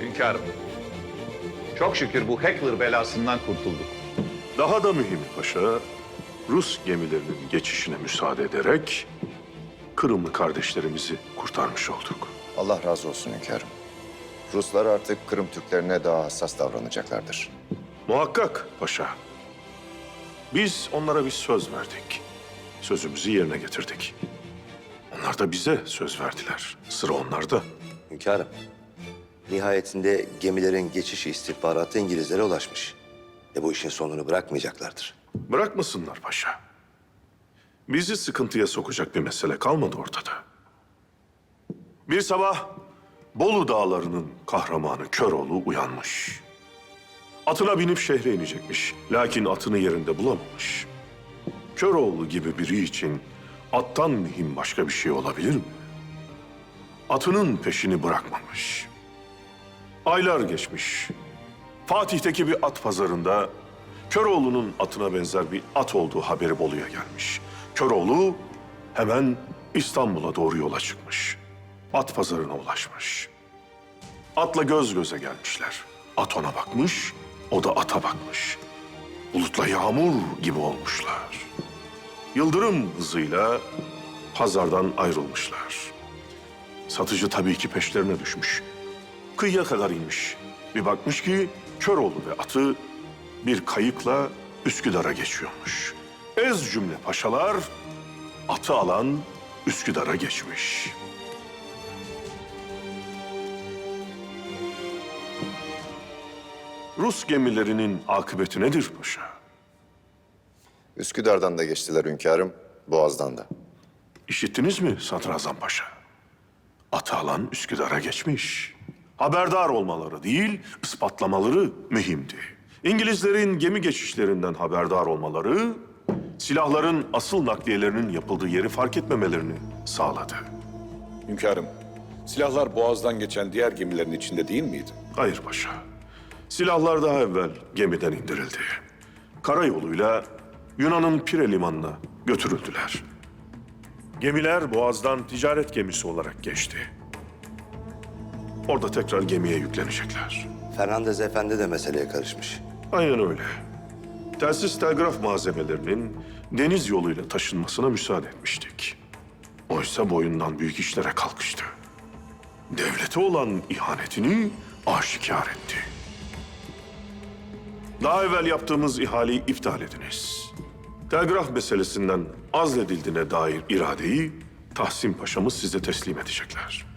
hünkârım. Çok şükür bu Heckler belasından kurtulduk. Daha da mühim paşa, Rus gemilerinin geçişine müsaade ederek Kırımlı kardeşlerimizi kurtarmış olduk. Allah razı olsun hünkârım. Ruslar artık Kırım Türklerine daha hassas davranacaklardır. Muhakkak paşa. Biz onlara bir söz verdik. Sözümüzü yerine getirdik. Onlar da bize söz verdiler. Sıra onlarda. Hünkârım, nihayetinde gemilerin geçiş istihbaratı İngilizlere ulaşmış. Ve bu işin sonunu bırakmayacaklardır. Bırakmasınlar paşa. Bizi sıkıntıya sokacak bir mesele kalmadı ortada. Bir sabah Bolu dağlarının kahramanı Köroğlu uyanmış. Atına binip şehre inecekmiş. Lakin atını yerinde bulamamış. Köroğlu gibi biri için attan mühim başka bir şey olabilir mi? Atının peşini bırakmamış. Aylar geçmiş. Fatih'teki bir at pazarında Köroğlu'nun atına benzer bir at olduğu haberi Bolu'ya gelmiş. Köroğlu hemen İstanbul'a doğru yola çıkmış. At pazarına ulaşmış. Atla göz göze gelmişler. At ona bakmış, o da ata bakmış. Bulutla yağmur gibi olmuşlar. Yıldırım hızıyla pazardan ayrılmışlar. Satıcı tabii ki peşlerine düşmüş. Kıyıya kadar inmiş. Bir bakmış ki Köroğlu ve atı bir kayıkla Üsküdar'a geçiyormuş. Ez cümle paşalar atı alan Üsküdar'a geçmiş. Rus gemilerinin akıbeti nedir paşa? Üsküdar'dan da geçtiler hünkârım, Boğaz'dan da. İşittiniz mi Sadrazam Paşa? Atı alan Üsküdar'a geçmiş. Haberdar olmaları değil, ispatlamaları mühimdi. İngilizlerin gemi geçişlerinden haberdar olmaları, silahların asıl nakliyelerinin yapıldığı yeri fark etmemelerini sağladı. Hünkârım, silahlar boğazdan geçen diğer gemilerin içinde değil miydi? Hayır paşa. Silahlar daha evvel gemiden indirildi. Karayoluyla Yunan'ın Pire limanına götürüldüler. Gemiler Boğaz'dan ticaret gemisi olarak geçti. Orada tekrar gemiye yüklenecekler. Fernandez Efendi de meseleye karışmış. Aynen öyle. Telsiz telgraf malzemelerinin deniz yoluyla taşınmasına müsaade etmiştik. Oysa boyundan büyük işlere kalkıştı. Devlete olan ihanetini aşikar etti. Daha evvel yaptığımız ihaleyi iptal ediniz. Telgraf meselesinden azledildiğine dair iradeyi Tahsin Paşa'mız size teslim edecekler.